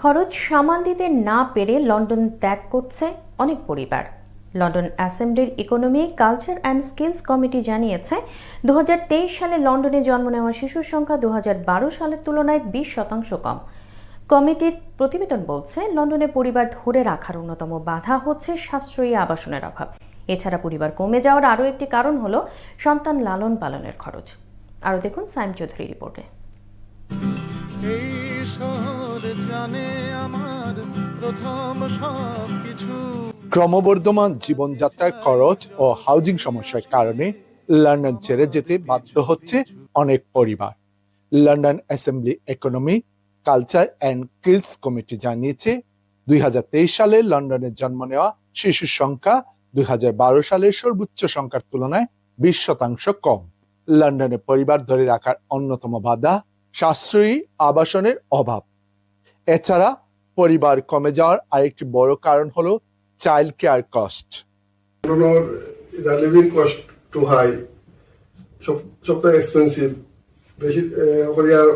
খরচ সামাল দিতে না পেরে লন্ডন ত্যাগ করছে অনেক পরিবার। London অ্যাসেম্বলির economy, culture and skills committee জানিয়েছে দু হাজার তেইশ সালে লন্ডনে জন্ম নেওয়া শিশুর সংখ্যা দুহাজার বারো সালের তুলনায় বিশ শতাংশ কম। কমিটির প্রতিবেদন বলছে, লন্ডনে পরিবার ধরে রাখার অন্যতম বাধা হচ্ছে সাশ্রয়ী আবাসনের অভাব। এছাড়া পরিবার কমে যাওয়ার আরও একটি কারণ হল সন্তান লালন পালনের খরচ। আরও দেখুন সাইম চৌধুরী রিপোর্টে। জানে আমার প্রথম সব কিছু ক্রমবর্ধমান জীবনযাত্রার খরচ ও হাউজিং সমস্যার কারণে লন্ডন ছেড়ে যেতে বাধ্য হচ্ছে অনেক পরিবার। London assembly economy, culture and skills committee জানিয়েছে, দুই হাজার তেইশ সালে লন্ডনে জন্ম নেওয়া শিশুর সংখ্যা দুই হাজার বারো সালের সর্বোচ্চ সংখ্যার তুলনায় বিশ শতাংশ কম। লন্ডনে পরিবার ধরে রাখার অন্যতম বাধা সাশ্রয়ী আবাসনের অভাব। এছাড়া পরিবার কমে যাওয়ার আরেকটি বড় কারণ হলো child care cost cost too high. সব সবথেকে এক্সপেন্সিভ বেশি হরিয়ার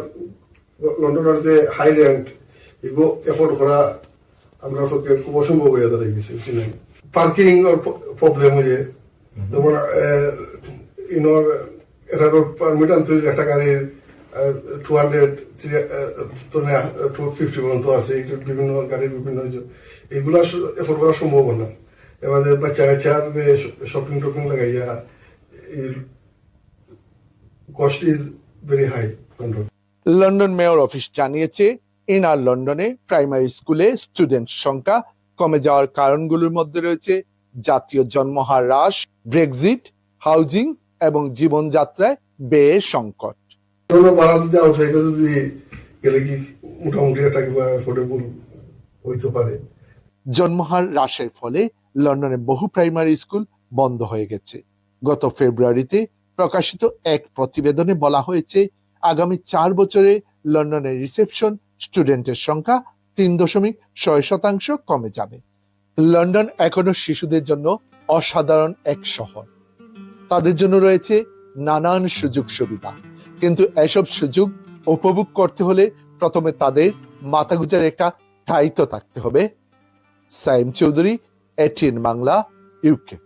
লন্ডনের যে হাই রেন্ট এগুলো এফোর্ড করা আমরা পক্ষে খুব অসম্ভব হয়ে দাঁড়িয়ে গেছে পার্কিং প্রবলেম হয়ে যেমন ইনর এটা পারমিট আনতে একটা গাড়ির টু ফিফটি পর্যন্ত আছে বিভিন্ন বিভিন্ন করা সম্ভব শপিং লাগাইয়া লন্ডন মেয়র অফিস জানিয়েছে ইনার লন্ডনে প্রাইমারি স্কুলে স্টুডেন্ট সংখ্যা কমে যাওয়ার কারণগুলোর মধ্যে রয়েছে জাতীয় জন্মহার হ্রাস, ব্রেক্সিট, হাউজিং এবং জীবনযাত্রায় ব্যয়ের সংকট। লন্ডন ভাড়া যদি আউটসাইডে যদি গেলে কি মোটামুটি একটা অ্যাফোর্ডেবল হইতে পারে? জন্মহার হ্রাসের ফলে লন্ডনে বহু প্রাইমারি স্কুল বন্ধ হয়ে গেছে। গত ফেব্রুয়ারিতে প্রকাশিত এক প্রতিবেদনে বলা হয়েছে, আগামী চার বছরে লন্ডনের রিসেপশন স্টুডেন্টের সংখ্যা তিন দশমিক ছয় শতাংশ কমে যাবে। লন্ডন এখনও শিশুদের জন্য অসাধারণ এক শহর। তাদের জন্য রয়েছে নানান সুযোগ সুবিধা। কিন্তু এসব সুযোগ উপভোগ করতে হলে প্রথমে তাদের মাথা গুজার একটা ঠাইতো থাকতে হবে। Saim Chowdhury ATN Bangla UK